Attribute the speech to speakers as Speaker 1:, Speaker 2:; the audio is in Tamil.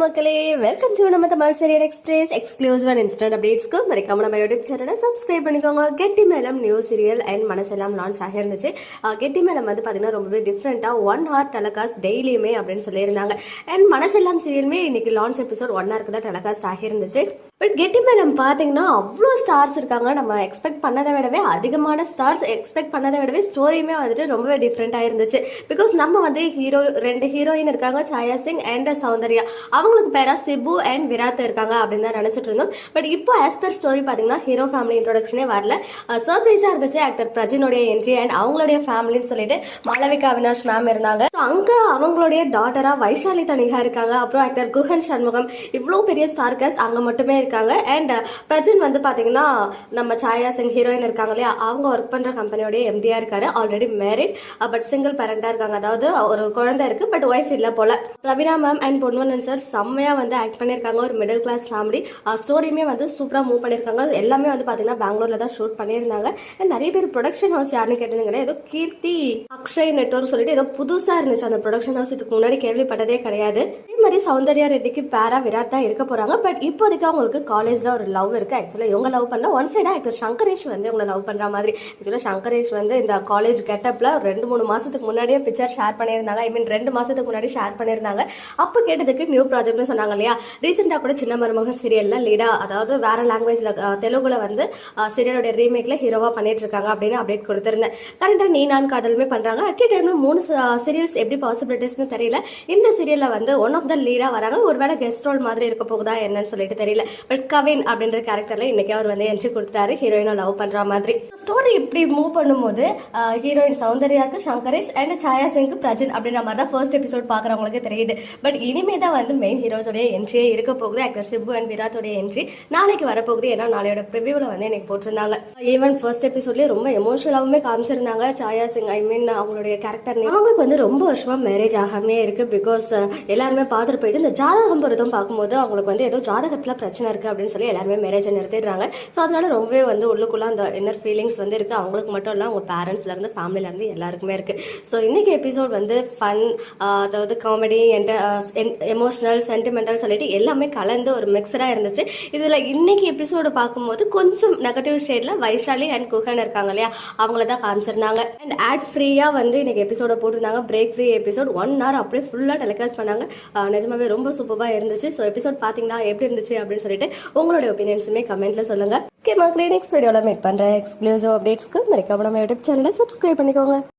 Speaker 1: மக்களே வெல்கம் டு நம்ம Tamil serial express exclusive and instant அப்டேட்ஸ்க்கு மறக்காம நம்ம யூடியூப் சேனலை சப்ஸ்கிரைப் பண்ணிக்கோங்க. Getti Melam new serial and Manasellam launch ஆகியிருந்துச்சு. Getti Melam வந்து பார்த்தீங்கன்னா ரொம்பவே டிஃப்ரெண்ட்டாக ஒன் ஹார் டெலகாஸ்ட் டெய்லியுமே அப்படின்னு சொல்லியிருந்தாங்க. அண்ட் மனசெல்லாம் சீரியலுமே இன்னைக்கு லான்ச் எபிசோட் ஒன் ஹார்க்கு தான் டெலகாஸ்ட் ஆகியிருந்துச்சு. பட் கெட்டி மேடம் பார்த்தீங்கன்னா அவ்வளோ ஸ்டார்ஸ் இருக்காங்க. நம்ம எக்ஸ்பெக்ட் பண்ணதை விடவே அதிகமான ஸ்டார்ஸ் எக்ஸ்பெக்ட் பண்ணதை விடவே ஸ்டோரியுமே வந்துட்டு ரொம்பவே டிஃப்ரெண்ட்டாக இருந்துச்சு. பிகாஸ் நம்ம வந்து ஹீரோ ரெண்டு ஹீரோயின் இருக்காங்க சாயா சிங் அண்ட் சௌந்தர்யா அவங்களுக்கு பேரா சிபு அண்ட் விராத் இருக்காங்க அப்படின்னு தான் நினச்சிட்டு இருந்தோம். பட் இப்போ ஆஸ் பர் ஸ்டோரி பார்த்தீங்கன்னா ஹீரோ ஃபேமிலி இன்ட்ரோடக்ஷனே வரல. சர்ப்ரைஸாக இருந்துச்சு ஆக்டர் பிரஜினுடைய என்ட்ரி அண்ட் அவங்களுடைய ஃபேமிலின்னு சொல்லிட்டு மாளவிகா அவினாஷ் மேம் இருந்தாங்க. அங்கே அவங்களுடைய டாட்டராக வைஷாலி தனிகா இருக்காங்க. அப்புறம் ஆக்டர் குஹன் சண்முகம். இவ்வளோ பெரிய ஸ்டார் காஸ்ட் மட்டுமே இருக்காங்க. அண்ட் uh, பிரஜன் வந்து பார்த்தீங்கன்னா நம்ம சாயா சிங் ஹீரோயின் இருக்காங்க இல்லையா? அவங்க ஒர்க் பண்ணுற கம்பெனியோடய எம்டியாக இருக்காரு. ஆல்ரெடி மேரிட் பட் சிங்கிள் பேரண்டாக இருக்காங்க. அதாவது ஒரு குழந்தை இருக்கு பட் ஒய்ஃப் இல்லை போல. Praveena ma'am and Ponvannan sir செம்மையா வந்து ஆக்ட் பண்ணியிருக்காங்க ஒரு மிடில் கிளாஸ் ஃபேமிலி ஸ்டோரியுமே வந்து சூப்பராக மூவ் பண்ணியிருக்காங்க எல்லாமே வந்து பார்த்தீங்கன்னா பெங்களூரில் தான் ஷூட் பண்ணியிருந்தாங்க. அண்ட் நிறைய பேர் ப்ரொடக்ஷன் ஹவுஸ் யாருன்னு கேட்டிருந்தீங்கன்னா ஏதோ கீர்த்தி அக்ஷய் நெட்வொர்க் சொல்லிட்டு ஏதோ புதுசாக இருந்துச்சு. அந்த ப்ரொடக்ஷன் ஹவுஸ் இதுக்கு முன்னாடி கேள்விப்பட்டதே கிடையாது. மாதிரி சௌந்தர்யா ரெட்டிக்கு பேரா விராட் தான் இருக்க போறாங்க. பட் இப்போதைக்கு அவங்களுக்கு காலேஜ்ல ஒரு லவ் இருக்கு. ஆக்சுவலா இவங்க லவ் பண்ண ஒன் சைடா ஆக்டர் சங்கரேஷ் வந்து இவங்களை லவ் பண்ற மாதிரி. ஆக்சுவலா சங்கரேஷ் வந்து இந்த காலேஜ் கெட்டப்ல ரெண்டு மூணு மாசத்துக்கு முன்னாடியே பிக்சர் ஷேர் பண்ணியிருந்தாங்க. ஐ மீன் ரெண்டு மாசத்துக்கு முன்னாடி ஷேர் பண்ணியிருந்தாங்க. அப்போ கேட்டதுக்கு நியூ ப்ராஜெக்ட்னு சொன்னாங்க இல்லையா? ரீசெண்டாக கூட சின்ன மருமகன் சீரியல்ல லீடா அதாவது வேற லாங்குவேஜ்ல தெலுங்குல வந்து சீரியலோட ரீமேக்ல ஹீரோவா பண்ணிட்டு இருக்காங்க அப்படின்னு அப்டேட் கொடுத்திருந்தேன். கரண்டா நீ நான் காதலுமே பண்றாங்க. அட் டைம்ல மூணு சீரியல்ஸ் எப்படி பாசிபிலிட்டிஸ்னு தெரியல. இந்த சீரியல்ல வந்து ஒன் ஆஃப் த லீடா வராங்க. ஒருவேளை கெஸ்ட் ரோல் மாதிரி இருக்க போகுதா என்னன்னு சொல்லிட்டு தெரியல. பட் கவின் அப்படின்ற கேரக்டர்ல இன்னைக்கு அவர் வந்து என்ட்ரி கொடுத்தாரு ஹீரோயினை லவ் பண்ற மாதிரி. ஸ்டோரி இப்படி மூவ் பண்ணும்போது ஹீரோயின் சௌந்தர்யாக்கு சங்கரேஷ் அண்ட் சாயா சிங்க்கு பிரஜன் அப்படின்ற மாதிரி தான் ஃபர்ஸ்ட் எபிசோட் பாக்குறவங்களுக்கு தெரியுது. பட் இனிமே தான் வந்து மெயின் ஹீரோஸோடைய என்ட்ரியே இருக்க போகுது. ஆக்டர் சிபு அண்ட் விராத்தோடைய என்ட்ரி நாளைக்கு வரப்போகுது. ஏன்னா நாளையோட ப்ரிவியூல வந்து எனக்கு போட்டிருந்தாங்க. ஈவன் ஃபர்ஸ்ட் எபிசோட்லேயே ரொம்ப எமோஷனலாகவுமே காமிச்சிருந்தாங்க. சாயா சிங் ஐ மீன் அவங்களுடைய கேரக்டர் அவங்களுக்கு வந்து ரொம்ப வருஷமா மேரேஜ் ஆகாமே இருக்கு. பிகாஸ் எல்லாருமே ஃபாதர் போயிட்டு இந்த ஜாதகம் பொருத்தம் பார்க்கும்போது அவங்களுக்கு வந்து ஏதோ ஜாதகத்தில் பிரச்சனை இருக்குது அப்படின்னு சொல்லி எல்லாருமே மேரேஜை நிறுத்திடுறாங்க ஸோ அதனால ரொம்பவே வந்து உள்ளுக்குள்ள அந்த இன்னர் ஃபீலிங்ஸ் வந்து இருக்குது அவங்களுக்கு மட்டும் இல்லை அவங்க பேரண்ட்ஸ்லேருந்து ஃபேமிலியிலேருந்து இருந்து எல்லாருக்குமே இருக்குது ஸோ இன்றைக்கி எபிசோட் வந்து ஃபன் அதாவது காமெடி என்ட எமோஷனல் சென்டிமெண்டல் சொல்லிட்டு எல்லாமே கலந்து ஒரு மிக்சராக இருந்துச்சு. இதில் இன்றைக்கி எபிசோடு பார்க்கும்போது கொஞ்சம் நெகட்டிவ் ஷேடில் வைஷாலி அண்ட் குஹன் இருக்காங்க இல்லையா? அவங்கள தான் காமிச்சிருந்தாங்க. அண்ட் ஆட் ஃப்ரீயாக வந்து இன்றைக்கி எபிசோட போட்டிருந்தாங்க. Break free episode one hour அப்படியே ஃபுல்லாக டெலிகாஸ்ட் பண்ணாங்க. நிஜமாவே ரொம்ப சூப்பராக இருந்துச்சு. ஸோ எபிசோட் பார்த்தீங்கன்னா எப்படி இருந்துச்சு அப்படின்னு சொல்லிட்டு உங்களோட ஒப்பீனியன்ஸுமே கமெண்ட்ல சொல்லுங்க. ஓகே மக்களே நெக்ஸ்ட் வீடியோவில் மீட் பண்ணுறேன் எக்ஸ்க்ளூசிவ் அப்டேட்ஸ்க்கு மறக்காம நம்ம யூடியூப் சேனலை சப்ஸ்கிரைப் பண்ணிக்கோங்க.